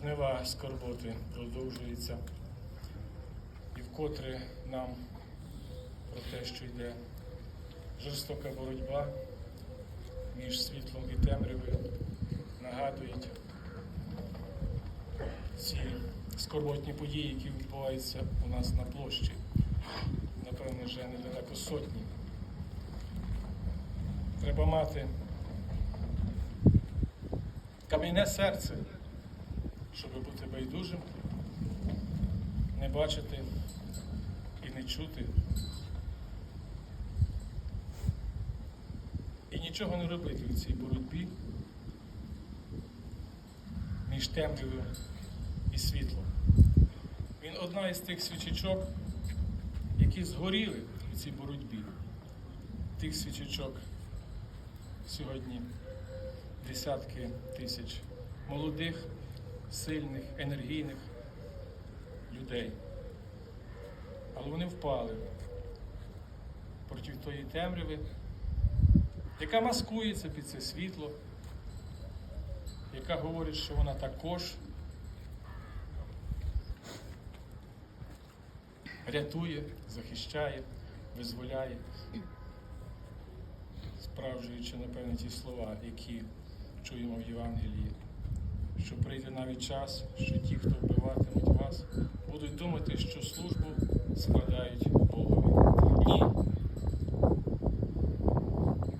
жнива скорботи продовжується. І вкотре нам про те, що йде жорстока боротьба між світлом і темрявою, нагадують ці скорботні події, які відбуваються у нас на площі. Напевно, вже недалеко сотні. Треба мати кам'яне серце, щоб бути байдужим, не бачити і не чути. І нічого не робити в цій боротьбі між темрявою і світлом. Він одна із тих свічечок, які згоріли у цій боротьбі. Тих свічечок сьогодні десятки тисяч молодих, сильних, енергійних людей. Але вони впали проти тої темряви, яка маскується під це світло, яка говорить, що вона також рятує, захищає, визволяє, справжуючи, напевне, ті слова, які чуємо в Євангелії, що прийде навіть час, що ті, хто вбиватимуть вас, будуть думати, що службу складають Богові. Ні.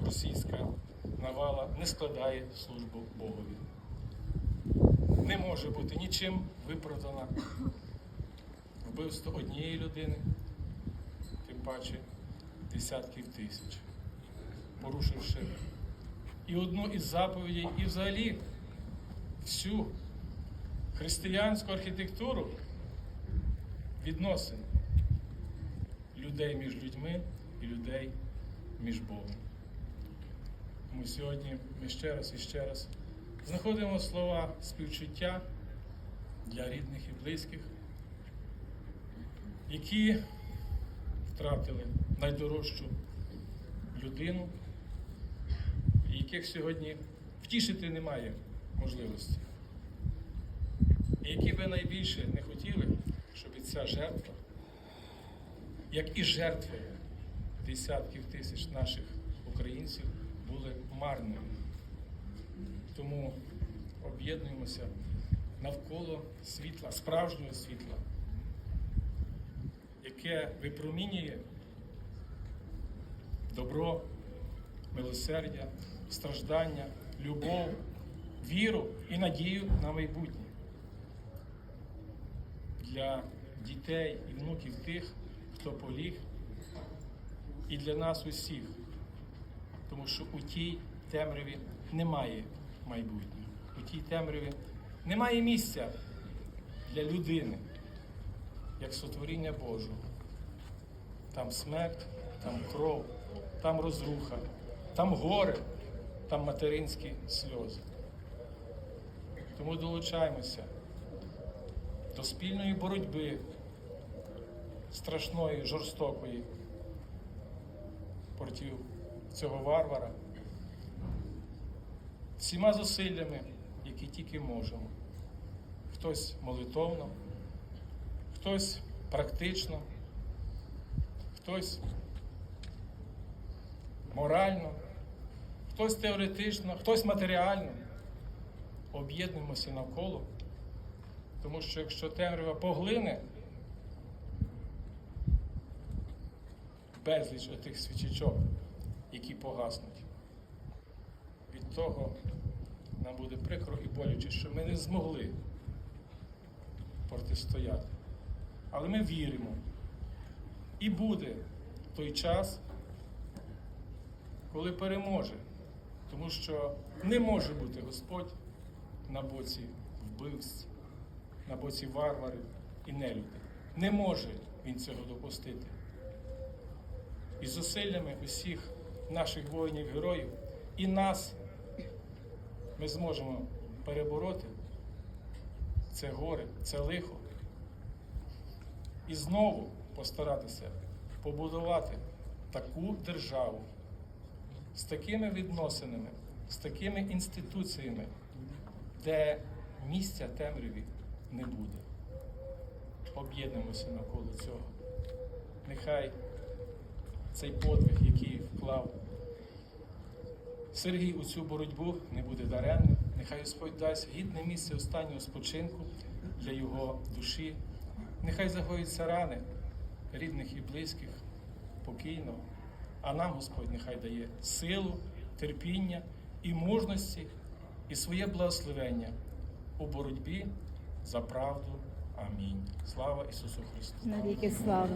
Російська навала не складає службу Богові. Не може бути нічим виправдана вбивство однієї людини, тим паче десятків тисяч, порушивши і одну із заповідей, і взагалі всю християнську архітектуру відносин людей між людьми і людей між Богом. Тому сьогодні ми ще раз і ще раз знаходимо слова співчуття для рідних і близьких, які втратили найдорожчу людину, яких сьогодні втішити немає можливості. Які би найбільше не хотіли, щоб ця жертва, як і жертви десятків тисяч наших українців, були марними. Тому об'єднуємося навколо світла, справжнього світла, яке випромінює добро, милосердя, страждання, любов, віру і надію на майбутнє для дітей і внуків тих, хто поліг, і для нас усіх, тому що у тій темряві немає майбутнього, у тій темряві немає місця для людини, як сотворіння Божого. Там смерть, там кров, там розруха, там горе, там материнські сльози. Тому долучаємося до спільної боротьби страшної, жорстокої проти цього варвара всіма зусиллями, які тільки можемо. Хтось молитовно, хтось практично, хтось морально, хтось теоретично, хтось матеріально. Об'єднуємося навколо, тому що якщо темрява поглине безліч отих свічечок, які погаснуть, від того нам буде прикро і боляче, що ми не змогли протистояти. Але ми віримо. І буде той час, коли переможе. Тому що не може бути Господь на боці вбивств, на боці варварів і нелюдів. Не може він цього допустити. І зусиллями усіх наших воїнів-героїв і нас ми зможемо перебороти це горе, це лихо. І знову постаратися побудувати таку державу з такими відносинами, з такими інституціями, де місця темряві не буде. Об'єднуємося навколо цього. Нехай цей подвиг, який вклав Сергій у цю боротьбу, не буде даремним. Нехай Господь дасть гідне місце останнього спочинку для його душі. Нехай загоїться рани рідних і близьких покійно. А нам Господь нехай дає силу, терпіння і мужності, і своє благословення у боротьбі за правду. Амінь. Слава Ісусу Христу! Навіки слава.